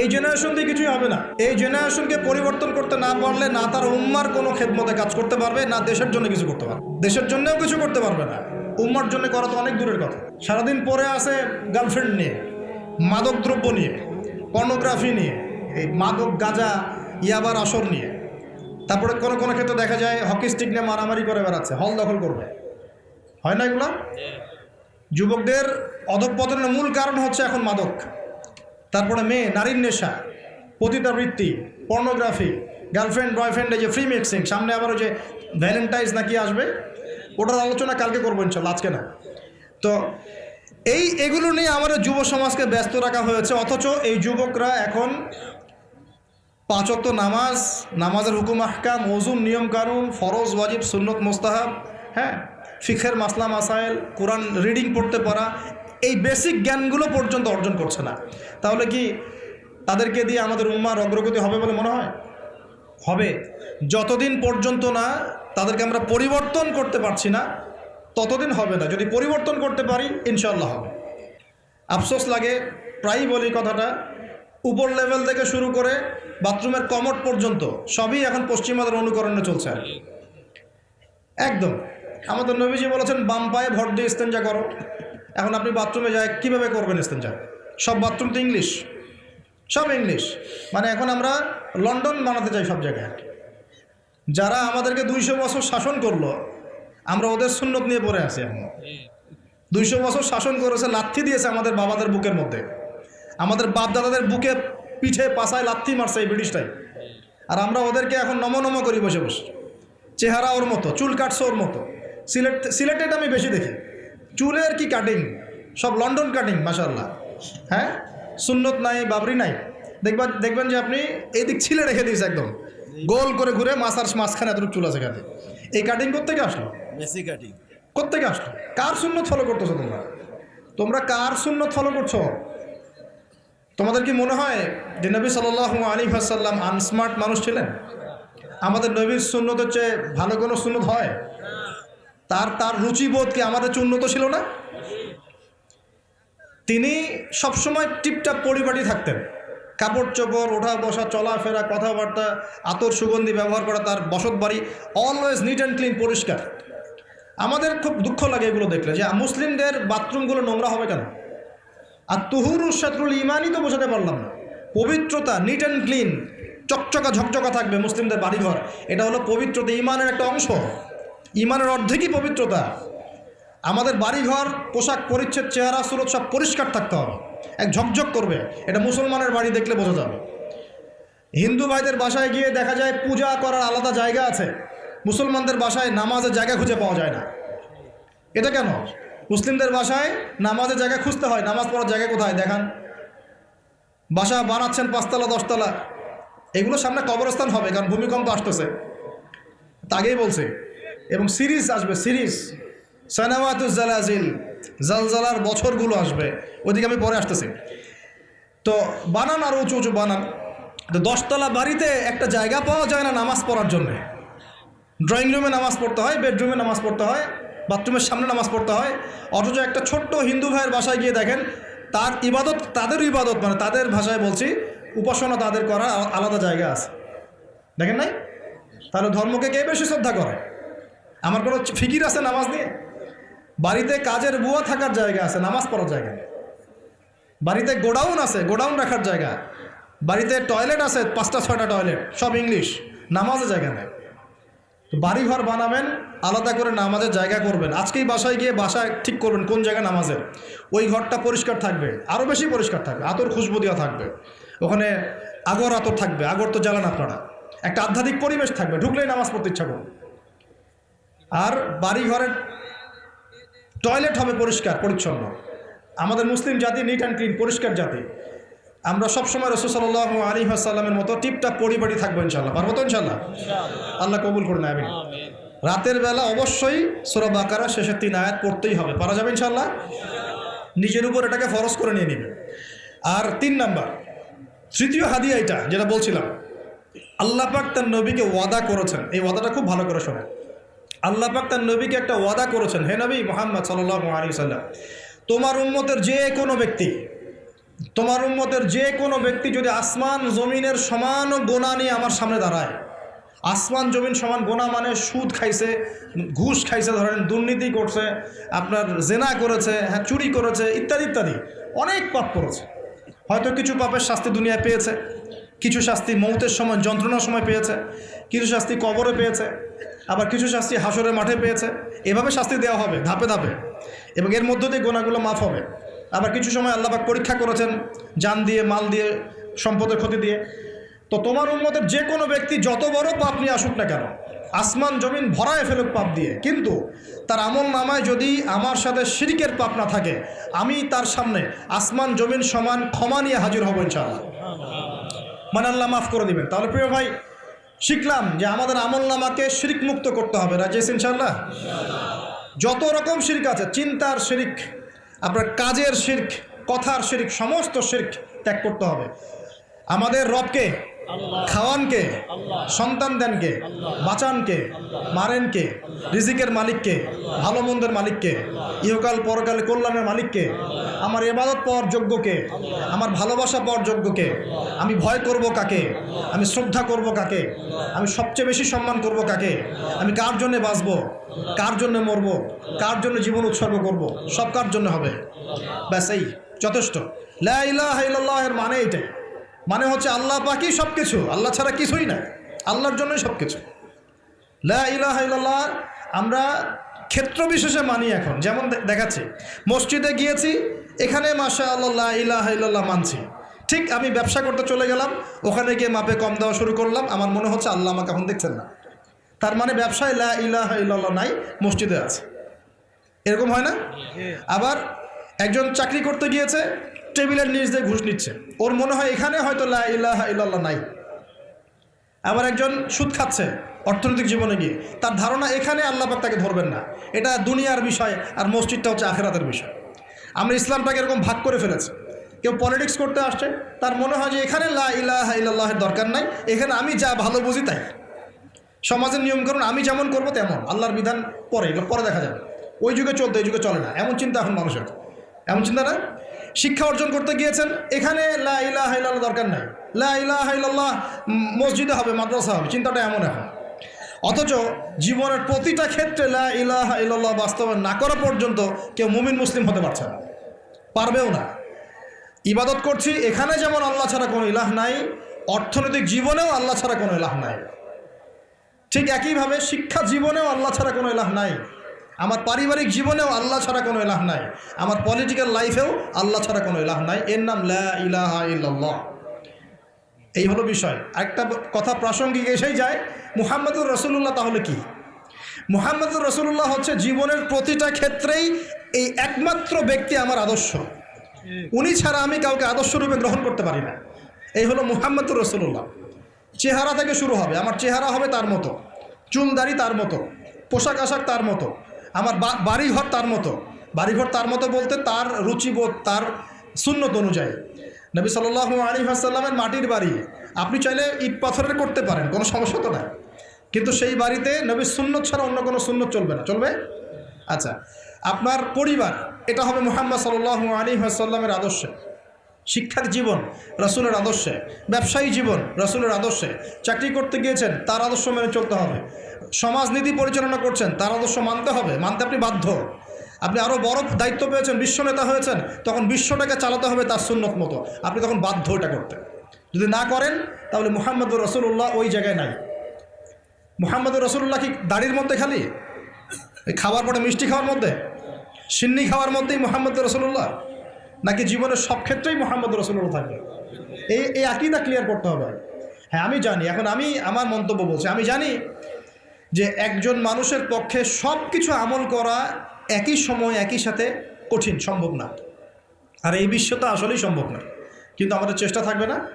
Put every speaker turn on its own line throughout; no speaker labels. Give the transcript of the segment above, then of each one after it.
এই জেনারেশন দিয়ে কিছুই হবে না। এই জেনারেশনকে পরিবর্তন করতে না পারলে না তার উম্মার কোনো খেদমতে কাজ করতে পারবে না দেশের জন্য কিছু করতে পারবে। দেশের জন্যও কিছু করতে পারবে না। উম্মার জন্য করা তো অনেক দূরের কথা। সারাদিন পরে আসে গার্লফ্রেন্ড নিয়ে মাদক দ্রব্য নিয়ে পর্নোগ্রাফি নিয়ে এই মাদক গাঁজা ইয়াবার আসর নিয়ে। তারপরে কোনো কোনো ক্ষেত্রে দেখা যায় হকি স্টিক নিয়ে মারামারি করে বেড়াচ্ছে হল দখল করবে। হয় না এগুলো? যুবকদের অধঃপতনের মূল কারণ হচ্ছে এখন মাদক। তারপরে মেয়ে নারীর নেশা পতিতাবৃত্তি পর্নোগ্রাফি গার্লফ্রেন্ড বয়ফ্রেন্ডে যে ফ্রি মিক্সিং সামনে আবার যে ভ্যালেন্টাইন্স নাকি আসবে, ওটার আলোচনা কালকে করব ইনশাল্লাহ, আজকে না। তো এই এগুলো নিয়ে আমাদের যুব সমাজকে ব্যস্ত রাখা হয়েছে, অথচ এই যুবকরা এখন পাঁচত্ব নামাজ, নামাজের হুকুম, আহকাম ওজুন নিয়ম কানুন, ফরজ, ওয়াজিব, সুন্নত, মোস্তাহাব হ্যাঁ ফিখের মাসলা মাসাইল কোরআন রিডিং পড়তে পারা এই বেসিক জ্ঞানগুলো পর্যন্ত অর্জন করছে না। তাহলে কি তাদেরকে দিয়ে আমাদের উম্মার অগ্রগতি হবে বলে মনে হয়? হবে। যতদিন পর্যন্ত না তাদেরকে আমরা পরিবর্তন করতে পারছি না, ততদিন হবে না। যদি পরিবর্তন করতে পারি ইনশাল্লাহ হবে। আফসোস লাগে, প্রায়ই বলি কথাটা, উপর লেভেল থেকে শুরু করে বাথরুমের কমট পর্যন্ত সবই এখন পশ্চিমাদের অনুকরণে চলছে আর একদম। আমাদের নবীজি বলেছেন, বাম পায়ে ভর দিয়ে ইস্তেঞ্জা করো। এখন আপনি বাথরুমে যায়, কীভাবে করবেন ইস্তেঞ্জা সব বাথরুম তো ইংলিশ সব ইংলিশ মানে এখন আমরা লন্ডন বানাতে চাই সব জায়গায়। যারা আমাদেরকে দুইশো বছর শাসন করল, আমরা ওদের সুন্নত নিয়ে পড়ে আছি এখন। দুইশো বছর শাসন করেছে, লাথি দিয়েছে আমাদের বাবাদের বুকের মধ্যে। আমাদের বাপদাদাদের বুকে পিঠে পাশায় লাথি মারছে এই ব্রিটিশটাই আর আমরা ওদেরকে এখন নম নম করি বসে বসে। চেহারা ওর মতো, চুল কাটছে ওর মতো। সিলেট সিলেটেড আমি বেশি দেখি। চুলের কি কাটিং সব লন্ডন কাটিং মাসাল্লাহ হ্যাঁ? সুন্নত নাই বাবরি নাই। দেখবেন দেখবেন যে আপনি এই দিক ছিলে রেখে দিয়েছে একদম। গোল করে ঘুরে মাছার মাঝখানে এতটুকু চুল আছে কাটে এই কাটিং কোথেকে আসলো?
মেসি কাটিং
কোথেকে আসলো? কার সুন্নত ফলো করতেছো তোমরা? তোমরা কার সুন্নত ফলো করছ? তোমাদের কি মনে হয় যে নবী সাল আলী হাসাল্লাম আনস্মার্ট মানুষ ছিলেন? আমাদের নবীর সুন্নত হচ্ছে ভালো কোনো সুন্নত হয়? তার তার রুচিবোধ কি আমাদের উন্নত ছিল না। তিনি সবসময় টিপটাপ পরিপাটি থাকতেন। কাপড় চোপড়, ওঠা বসা, চলাফেরা, কথাবার্তা, আতর সুগন্ধি ব্যবহার করা তার বসত বাড়ি অলওয়েজ নিট অ্যান্ড ক্লিন পরিষ্কার। আমাদের খুব দুঃখ লাগে এগুলো দেখলে যে মুসলিমদের বাথরুমগুলো নোংরা হবে কেন? আর তুহুরু শাত্রুল ইমানই তো বোঝাতে পারলাম না। পবিত্রতা নিট অ্যান্ড ক্লিন চকচকা ঝকচকা থাকবে মুসলিমদের বাড়িঘর। এটা হলো পবিত্রতা, ইমানের একটা অংশ। ইমানের অর্ধেকই পবিত্রতা। আমাদের বাড়িঘর, পোশাক, পরিচ্ছেদ, চেহারা, সুরত সব পরিষ্কার থাকতে হবে। এক ঝকঝক করবে। এটা মুসলমানের বাড়ি দেখলে বোঝা যাবে। হিন্দু ভাইদের বাসায় গিয়ে দেখা যায় পূজা করার আলাদা জায়গা আছে। মুসলমানদের বাসায় নামাজের জায়গা খুঁজে পাওয়া যায় না। এটা কেন? মুসলিমদের বাসায় নামাজের জায়গা খুঁজতে হয়। নামাজ পড়ার জায়গা কোথায়? দেখান। বাসা বানাচ্ছেন পাঁচতলা, দশতলা। এগুলো সামনে কবরস্থান হবে, কারণ ভূমিকম্প আসতেছে। তা আগেই বলছে। এবং সিরিজ আসবে, সিরিজ। সানাওয়াতুজ জালাজিল, জালজালার বছরগুলো আসবে। ওইদিকে আমি পরে আসতেছি। তো বানান আর উঁচু উঁচু বানান। তো দশতলা বাড়িতে একটা জায়গা পাওয়া যায় না নামাজ পড়ার জন্যে। ড্রয়িং রুমে নামাজ পড়তে হয়, বেডরুমে নামাজ পড়তে হয়, বাথরুমের সামনে নামাজ পড়তে হয়। অথচ একটা ছোট্ট হিন্দু ভাইয়ের বাসায় গিয়ে দেখেন, তার ইবাদত, তাদের ইবাদত মানে তাদের ভাষায় বলছি, উপাসনা তাদের করা আলাদা জায়গা আছে। দেখেন নাই? তাহলে ধর্মকে কে বেশি শ্রদ্ধা করে? আমার কোনো ফিকির আছে নামাজ নিয়ে? বাড়িতে কাজের বুয়া থাকার জায়গা আছে, নামাজ পড়ার জায়গা। বাড়িতে গোডাউন আছে, গোডাউন রাখার জায়গা। বাড়িতে টয়লেট আছে, পাঁচটা, ছয়টা টয়লেট, সব ইংলিশ, নামাজের জায়গা নেই। তো বাড়িঘর বানাবেন, আলাদা করে নামাজের জায়গা করবেন। আজকেই বাসায় গিয়ে বাসায় ঠিক করবেন কোন জায়গা নামাজের। ওই ঘরটা পরিষ্কার থাকবে আরও বেশি পরিষ্কার থাকবে, আতর খুশবু দেওয়া থাকবে। ওখানে আগর আতর থাকবে, আগর তো জ্বালান আপনারা। একটা আধ্যাত্মিক পরিবেশ থাকবে, ঢুকলেই নামাজ পড়তে ইচ্ছা করবে। আর বাড়ি ঘরের টয়লেট হবে পরিষ্কার পরিচ্ছন্ন। আমাদের মুসলিম জাতি নিট অ্যান্ড ক্লিন পরিষ্কার জাতি। আমরা সবসময় রসুসাল্লাহ আলী আসাল্লামের মতো টিপটাপ পরিপাটি থাকব ইনশাল্লাহ পারব তো ইনশাল্লাহ আল্লাহ কবুল করে নেবেন রাতের বেলা অবশ্যই সোরা বাকারা শেষের তিন আয়াত পড়তেই হবে। পারা যাবে ইনশাল্লাহ নিজের উপর এটাকে ফরজ করে নিয়ে নেবে। আর তিন নাম্বার তৃতীয় হাদিয়া এটা যেটা বলছিলাম। আল্লাহ পাক তার নবীকে ওয়াদা করেছেন। এই ওয়াদাটা খুব ভালো করে শোনেন। আল্লাহ পাক তার নবীকে একটা ওয়াদা করেছেন, হে নবী মোহাম্মদ সাল্লাহ আলী সাল্লাম, তোমার উম্মতের যে কোনো ব্যক্তি, তোমার উম্মতের যে কোনো ব্যক্তি যদি আসমান জমিনের সমান গোনা নিয়ে আমার সামনে দাঁড়ায়, আসমান জমিন সমান গোনা মানে সুদ খাইছে, ঘুষ খাইছে, ধরেন দুর্নীতি করছে, আপনার জেনা করেছে হ্যাঁ চুরি করেছে, ইত্যাদি ইত্যাদি, অনেক পাপ করেছে। হয়তো কিছু পাপের শাস্তি দুনিয়ায় পেয়েছে, কিছু শাস্তি মৌতের সময়, যন্ত্রণার সময় পেয়েছে, কিছু শাস্তি কবরে পেয়েছে আবার কিছু শাস্তি হাসরের মাঠে পেয়েছে। এভাবে শাস্তি দেওয়া হবে, ধাপে ধাপে। এবং এর মধ্য দিয়ে গোনাগুলো মাফ হবে। আবার কিছু সময় আল্লাহবাক পরীক্ষা করেছেন যান দিয়ে, মাল দিয়ে, সম্পদের ক্ষতি দিয়ে। তো তোমার উন্মতের যে কোনো ব্যক্তি যত বড় পাপ নিয়ে আসুক না কেন, আসমান, জমিন ভরায় ফেলুক পাপ দিয়ে। কিন্তু তার আমল নামায় যদি আমার সাথে শিরিকের পাপ না থাকে, আমি তার সামনে আসমান, জমিন সমান ক্ষমা নিয়ে হাজির হব ইনশাআল্লাহ। মানে আল্লাহ মাফ করে দিবেন। তাহলে প্রিয় ভাই শিখলাম যে আমাদের আমল নামাকে শিরিক মুক্ত করতে হবে। রাজেশ ইনশাল্লাহ যত রকম শিরিক আছে, চিন্তার শিরিক, আপনার কাজের শির্ক, কথার শিরিক, সমস্ত শির্ক ত্যাগ করতে হবে। আমাদের রবকে খাওয়ানকে সন্তান দেনকে বাঁচানকে, মারেনকে, রিজিকের মালিককে, ভালো মন্দের মালিককে, ইহকাল পরকাল কল্যাণের মালিককে, আমার এবাদত পাওয়ার যোগ্যকে, আমার ভালোবাসা পাওয়ার যোগ্যকে, আমি ভয় করব কাকে? আমি শ্রদ্ধা করব কাকে? আমি সবচেয়ে বেশি সম্মান করব কাকে? আমি কার জন্যে বাঁচব? কার জন্য মরব? কার জন্য জীবন উৎসর্গ করব? সব কার জন্য হবে? ব্যাস, এই যথেষ্ট। লা ইলাহা ইল্লাল্লাহ এর মানে এইটাই মানে হচ্ছে আল্লাহ পাকি সব কিছু আল্লাহ ছাড়া কিছুই না আল্লাহর জন্যই সব কিছু লা ইলাহা ইল্লাল্লাহ আমরা ক্ষেত্র বিশেষে মানি এখন যেমন দেখাচ্ছি। মসজিদে গিয়েছি এখানে মাসা আল্লাহ ইলাহা ইল্লাল্লাহ মানছি। ঠিক আমি ব্যবসা করতে চলে গেলাম ওখানে গিয়ে মাপে কম দেওয়া শুরু করলাম আমার মনে হচ্ছে আল্লাহ আমাকে এখন দেখছেন না। তার মানে ব্যবসায় লা ইলাহা ইল্লাল্লাহ নাই মসজিদে আছে। এরকম হয় না? আবার একজন চাকরি করতে গিয়েছে টেবিলের নিচ দিয়ে ঘুষ নিচ্ছে। ওর মনে হয় এখানে হয়তো লা ইলাহা নাই। আবার একজন সুদ খাচ্ছে অর্থনৈতিক জীবনে গিয়ে। তার ধারণা এখানে আল্লাপাক তাকে ধরবেন না। এটা দুনিয়ার বিষয় আর মসজিদটা হচ্ছে আখেরাতের বিষয়। আমরা ইসলামটাকে এরকম ভাগ করে ফেলেছি। কেউ পলিটিক্স করতে আসছে, তার মনে হয় যে এখানে লা ইলাহা ইল্লাল্লাহের দরকার নাই, এখানে আমি যা ভালো বুঝি তাই। সমাজের নিয়মকানুন আমি যেমন করব তেমন, আল্লাহর বিধান পরে, এগুলো পরে দেখা যাবে। ওই যুগে চলতে, এই যুগে চলে না, এমন চিন্তা এখন মানুষের। এমন চিন্তা না? শিক্ষা অর্জন করতে গিয়েছেন। এখানে লা ইলাহা ইল্লাল্লাহ দরকার নাই। লা ইলাহা ইল্লাল্লাহ উম, মসজিদে হবে মাদ্রাসা হবে চিন্তাটা এমন এখন। অথচ জীবনের প্রতিটা ক্ষেত্রে লা ইলাহা বাস্তবায়ন না করা পর্যন্ত কেউ মুমিন মুসলিম হতে পারছে না। পারবেও না। ইবাদত করছি এখানে যেমন আল্লাহ ছাড়া কোনো ইলাহ নাই অর্থনৈতিক জীবনেও আল্লাহ ছাড়া কোনো ইলাহ নাই। ঠিক একইভাবে শিক্ষা জীবনেও আল্লাহ ছাড়া কোনো এলাহ নাই। আমার পারিবারিক জীবনেও আল্লাহ ছাড়া কোনো এলাহ নাই। আমার পলিটিক্যাল লাইফেও আল্লাহ ছাড়া কোনো এলাহ নাই। এর নাম লা এই হলো বিষয়। একটা কথা প্রাসঙ্গিক এসেই যায়, মুহাম্মদুর রসুল্লাহ তাহলে কি? মুহাম্মদুর রসুল্লাহ হচ্ছে জীবনের প্রতিটা ক্ষেত্রেই এই একমাত্র ব্যক্তি আমার আদর্শ। উনি ছাড়া আমি কাউকে আদর্শ রূপে গ্রহণ করতে পারি না। এই হলো মুহাম্মদুর রসুল্লাহ চেহারা থেকে শুরু হবে। আমার চেহারা হবে তার মতো। চুলদারি তার মতো। পোশাক আশাক তার মতো। আমার বাড়িঘর তার মতো। বাড়িঘর তার মতো বলতে তার রুচিবোধ, তার সুন্নত অনুযায়ী। নবী সাল্লাহ আলী আসাল্লামের মাটির বাড়ি। আপনি চাইলে ইট পাথরের করতে পারেন, কোনো সমস্যা তো না কিন্তু সেই বাড়িতে নবী সুন্নত ছাড়া অন্য কোনো সুন্নত চলবে না। চলবে? আচ্ছা আপনার পরিবার, এটা হবে মোহাম্মদ সাল্লাহ আলী আসাল্লামের আদর্শে। শিক্ষার জীবন, রাসুলের আদর্শে। ব্যবসায়ী জীবন, রাসুলের আদর্শে। চাকরি করতে গিয়েছেন, তার আদর্শ মেনে চলতে হবে। সমাজনীতি পরিচালনা করছেন, তার আদর্শ মানতে হবে, মানতে আপনি বাধ্য। আপনি আরও বড় দায়িত্ব পেয়েছেন, বিশ্ব নেতা হয়েছেন, তখন বিশ্বটাকে চালাতে হবে তার সুন্নত মতো। আপনি তখন বাধ্য এটা করতে। যদি না করেন, তাহলে মুহাম্মদুর রসুল্লাহ ওই জায়গায় নাই। মুহাম্মদুর রসুল্লাহ কি দাড়ির মধ্যে খালি? খাবার পরে মিষ্টি খাওয়ার মধ্যে? সিন্নি খাওয়ার মধ্যেই মোহাম্মদ রসুল্লাহ নাকি জীবনের সব ক্ষেত্রেই মোহাম্মদ রসুল্লাহ থাকবে? এই এই আকিদা ক্লিয়ার করতে হবে। হ্যাঁ আমি জানি। এখন আমি, আমার মন্তব্য বলছি, আমি জানি যে একজন মানুষের পক্ষে সব কিছু আমল করা একই সময়, একই সাথে কঠিন, সম্ভব না। আর এই বিশ্ব তো আসলেই সম্ভব না। কিন্তু আমাদের চেষ্টা থাকবে না?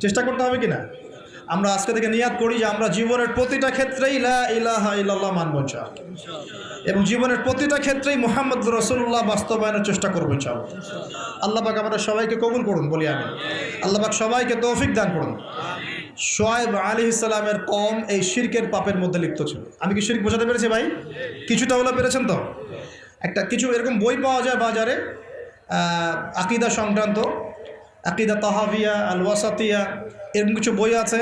চেষ্টা করতে হবে কি না? আমরা আজকে থেকে নিয়াদ করি যে আমরা জীবনের প্রতিটা ক্ষেত্রেই ইলাহা মানব ইনশাআল্লাহ। এবং জীবনের প্রতিটা ক্ষেত্রেই মোহাম্মদ রসুল্লাহ বাস্তবায়নের চেষ্টা করব চাও। আল্লাহ পাক আমাদের সবাইকে কবুল করুন, বলি আমি আল্লাহ পাক সবাইকে তৌফিক দান করুন। সোয়েব আলী ইসলামের কম এই শিরকের পাপের মধ্যে লিপ্ত ছিল। আমি কি শিরক বোঝাতে পেরেছি ভাই? কিছুটা হলো পেরেছেন তো? একটা কিছু এরকম বই পাওয়া যায় বাজারে আকিদা সংক্রান্ত। আকিদা তাহাবিয়া আল ওয়াসাতিয়া এরকম কিছু বই আছে।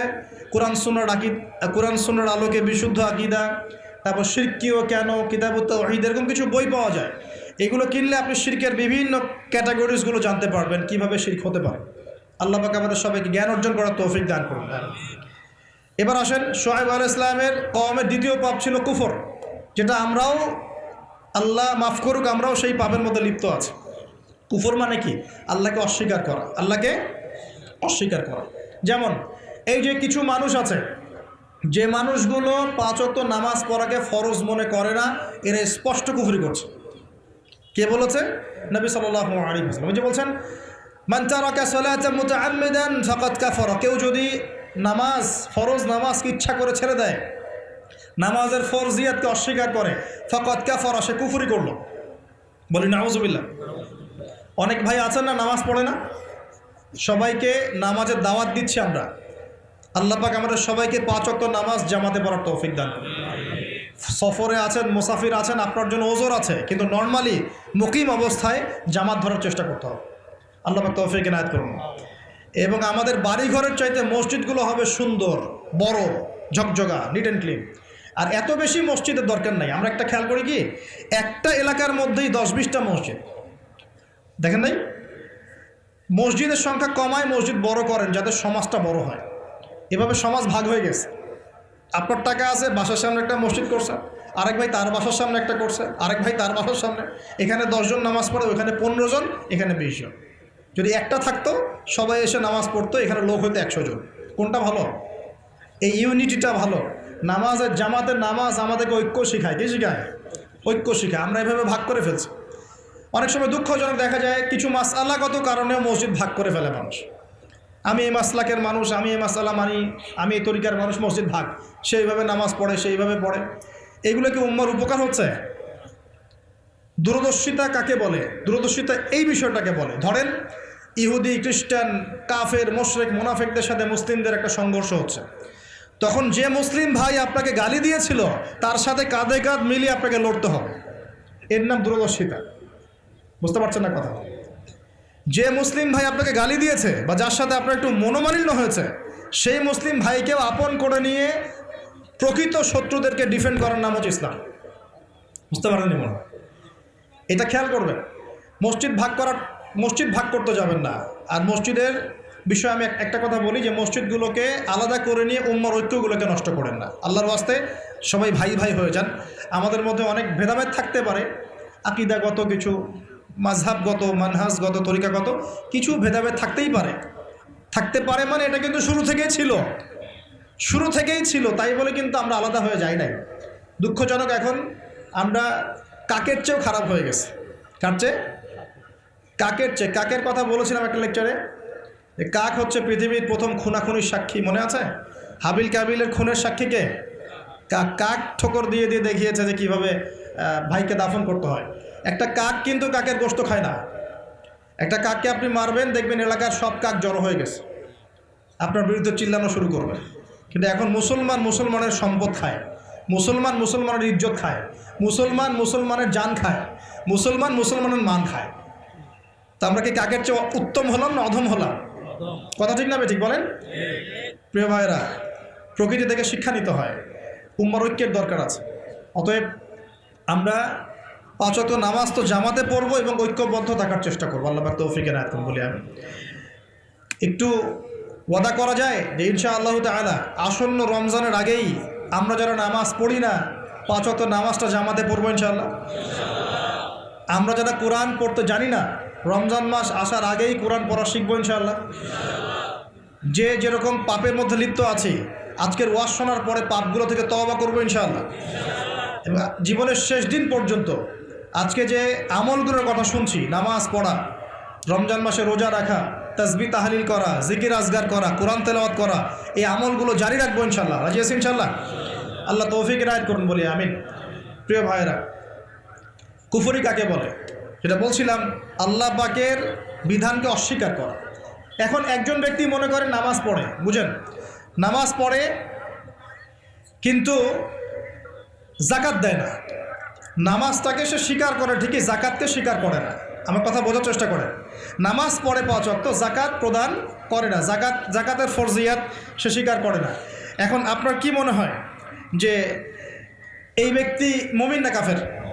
কোরআন সুন্নার আকিদ কোরআন সুন্নার আলোকে বিশুদ্ধ আকিদা, তারপর শিরকিও কেন কিতাবুত তহিদ এরকম কিছু বই পাওয়া যায়। এগুলো কিনলে আপনি শিরকের বিভিন্ন ক্যাটাগরিজগুলো জানতে পারবেন, কীভাবে শির্ক হতে পারে। আল্লাহ পাক আমাদের সবাইকে জ্ঞান অর্জন করার তৌফিক দান করুন। এবার আসেন সোহেব আল ইসলামের কমের দ্বিতীয় পাপ ছিল কুফর, যেটা আমরাও, আল্লাহ মাফ করুক, আমরাও সেই পাপের মধ্যে লিপ্ত আছি। কুফর মানে কি? আল্লাহকে অস্বীকার করা, আল্লাহকে অস্বীকার করা। যেমন, এই যে কিছু মানুষ আছে, যে মানুষগুলো পাঁচত নামাজ পড়াকে ফরজ মনে করে না, এরা স্পষ্ট কুফরি করছে। কে বলেছে? নবী সাল্লাহ আলী হাসলাম যে বলছেন কেউ যদি নামাজ, ফরজ নামাজকে ইচ্ছা করে ছেড়ে দেয়, নামাজের ফরজিয়াতকে অস্বীকার করে, ফাকাদ কাফারা, সে কুফরি করল। বলি নাউজুবিল্লাহ। অনেক ভাই আছেন না, নামাজ পড়ে না? সবাইকে নামাজের দাওয়াত দিচ্ছি আমরা। আল্লাহ পাক আমাদের সবাইকে পাঁচ অক্ট নামাজ জামাতে পড়ার তৌফিক দান করুন। সফরে আছেন, মুসাফির আছেন, আপনার জন্য ওজোর আছে, কিন্তু নর্মালি মুকিম অবস্থায় জামাত ধরার চেষ্টা করতে হবে। আল্লাহ পাক তৌফিক এনায়ত করুন। এবং আমাদের বাড়ি ঘরের চাইতে মসজিদগুলো হবে সুন্দর, বড়, ঝকঝকা নিট অ্যান্ড ক্লিন আর এত বেশি মসজিদের দরকার নাই। আমরা একটা খেয়াল করি কি, একটা এলাকার মধ্যেই দশ বিশটা মসজিদ। দেখেন নাই? মসজিদের সংখ্যা কমায়, মসজিদ বড় করেন যাতে সমাজটা বড় হয়। এভাবে সমাজ ভাগ হয়ে গেছে। আপনার টাকা আছে, বাসার সামনে একটা মসজিদ করছে, আরেক ভাই তার বাসার সামনে একটা করছে, আরেক ভাই তার বাসার সামনে। এখানে দশজন নামাজ পড়ে, ওখানে পনেরো জন এখানে বিশ জন যদি একটা থাকতো, সবাই এসে নামাজ পড়তো, এখানে লোক হইতো একশো জন কোনটা ভালো? এই ইউনিটিটা ভালো। নামাজের জামাতের নামাজ আমাদেরকে ঐক্য শিখায়। কি শেখায়? ঐক্য শিখায়। আমরা এভাবে ভাগ করে ফেলছি। অনেক সময় দুঃখজনক দেখা যায়, কিছু মাস আল্লাহগত কারণেও মসজিদ ভাগ করে ফেলে মানুষ। আমি এই মাসলাকের মানুষ, আমি এই মাসালা মানি, আমি এই তরিকার মানুষ, মসজিদ ভাগ। সেইভাবে নামাজ পড়ে সেইভাবে পড়ে। এগুলো কি উম্মার উপকার হচ্ছে? দূরদর্শিতা কাকে বলে? দূরদর্শিতা এই বিষয়টাকে বলে। ধরেন, ইহুদি, খ্রিস্টান, কাফের, মোশরেক, মোনাফেকদের সাথে মুসলিমদের একটা সংঘর্ষ হচ্ছে। তখন যে মুসলিম ভাই আপনাকে গালি দিয়েছিল, তার সাথে কাঁধে কাঁধ মিলিয়ে আপনাকে লড়তে হবে। এর নাম দূরদর্শিতা। বুঝতে পারছেন না কথা। যে মুসলিম ভাই আপনাকে গালি দিয়েছে বা যার সাথে আপনার একটু মনোমালিন্য হয়েছে, সেই মুসলিম ভাইকেও আপন করে নিয়ে প্রকৃত শত্রুদেরকে ডিফেন্ড করার নাম হচ্ছে ইসলাম। বুঝতে পারেননি মনে এটা খেয়াল করবেন। মসজিদ ভাগ করার মসজিদ ভাগ করতে যাবেন না। আর মসজিদের বিষয়ে আমি একটা কথা বলি যে, মসজিদগুলোকে আলাদা করে নিয়ে উম্মার ঐক্যগুলোকে নষ্ট করেন না। আল্লাহর ওয়াস্তে সবাই ভাই ভাই হয়ে যান। আমাদের মধ্যে অনেক ভেদাভেদ থাকতে পারে। আকিদাগত কিছু মাঝহাবগত, মানহাজগত, তরিকাগত কিছু ভেদাভেদ থাকতেই পারে। থাকতে পারে মানে এটা কিন্তু শুরু থেকেই ছিল। শুরু থেকেই ছিল, তাই বলে কিন্তু আমরা আলাদা হয়ে যাই নাই। দুঃখজনক এখন আমরা কাকের চেয়েও খারাপ হয়ে গেছে। কার চেয়ে? কাকের চেয়ে। কাকের কথা বলেছিলাম একটা লেকচারে যে কাক হচ্ছে পৃথিবীর প্রথম খুনাখুনির সাক্ষী, মনে আছে? হাবিল কাবিলের খুনের সাক্ষীকে কাক কাক ঠোকর দিয়ে দিয়ে দেখিয়েছে যে কীভাবে ভাইকে দাফন করতে হয়। একটা কাক কিন্তু কাকের গোস্ত খায় না। একটা কাককে আপনি মারবেন, দেখবেন এলাকার সব কাক জড়ো হয়ে গেছে। আপনার বিরুদ্ধে চিল্লানো শুরু করবে। কিন্তু এখন মুসলমান মুসলমানের সম্পদ খায়। মুসলমান মুসলমানের ইজ্জত খায়। মুসলমান মুসলমানের জান খায়। মুসলমান মুসলমানের মান খায়। তা আমরা কি কাকের চেয়ে উত্তম হলাম না অধম হলাম? কথা ঠিক না ঠিক বলেন? প্রিয় ভাইরা প্রকৃতি থেকে শিক্ষা নিতে হয়। উম্মার ঐক্যের দরকার আছে। অতএব আমরা পাঁচত নামাজ তো জামাতে পড়ব এবং ঐক্যবদ্ধ থাকার চেষ্টা করব। আল্লাহ তৌফিকে না এখন বলি আমি একটু ওয়াদা করা যায় যে ইনশা আল্লাহ তালা আসন্ন রমজানের আগেই আমরা যারা নামাজ পড়ি না পাঁচত নামাজটা জামাতে পড়ব ইনশাআল্লাহ। আমরা যারা কোরআন পড়তে জানি না, রমজান মাস আসার আগেই কোরআন পড়া শিখব ইনশাআল্লাহ। যে যেরকম পাপের মধ্যে লিপ্ত আছে, আজকের ওয়াজ শোনার পরে পাপগুলো থেকে তওবা করব ইনশাআল্লাহ। জীবনের শেষ দিন পর্যন্ত আজকে যে আমলগুলোর কথা শুনছি, নামাজ পড়া, রমজান মাসে রোজা রাখা তসবি তাহলিল করা, জিকির আজগার করা, কোরআন তেলাওয়াত করা, এই আমলগুলো জারি রাখব ইনশাল্লাহ রাজি আছি ইনশাল্লাহ আল্লাহ তৌফিক রায়ত করুন, বলি আমিন। প্রিয় ভাইয়েরা, কুফরি কাকে বলে? সেটা বলছিলাম, আল্লাহ পাকের বিধানকে অস্বীকার করা। এখন একজন ব্যক্তি মনে করে নামাজ পড়ে, বুঝেন? নামাজ পড়ে, কিন্তু জাকাত দেয় না। নামাজটাকে সে স্বীকার করে, ঠিকই জাকাতকে স্বীকার করে না। আমার কথা বোঝার চেষ্টা করে নামাজ পড়ে পাঁচ অক্ত জাকাত প্রদান করে না। জাকাত জাকাতের ফরজিয়াত সে স্বীকার করে না। এখন আপনার কি মনে হয় যে এই ব্যক্তি মমিন না কাফের?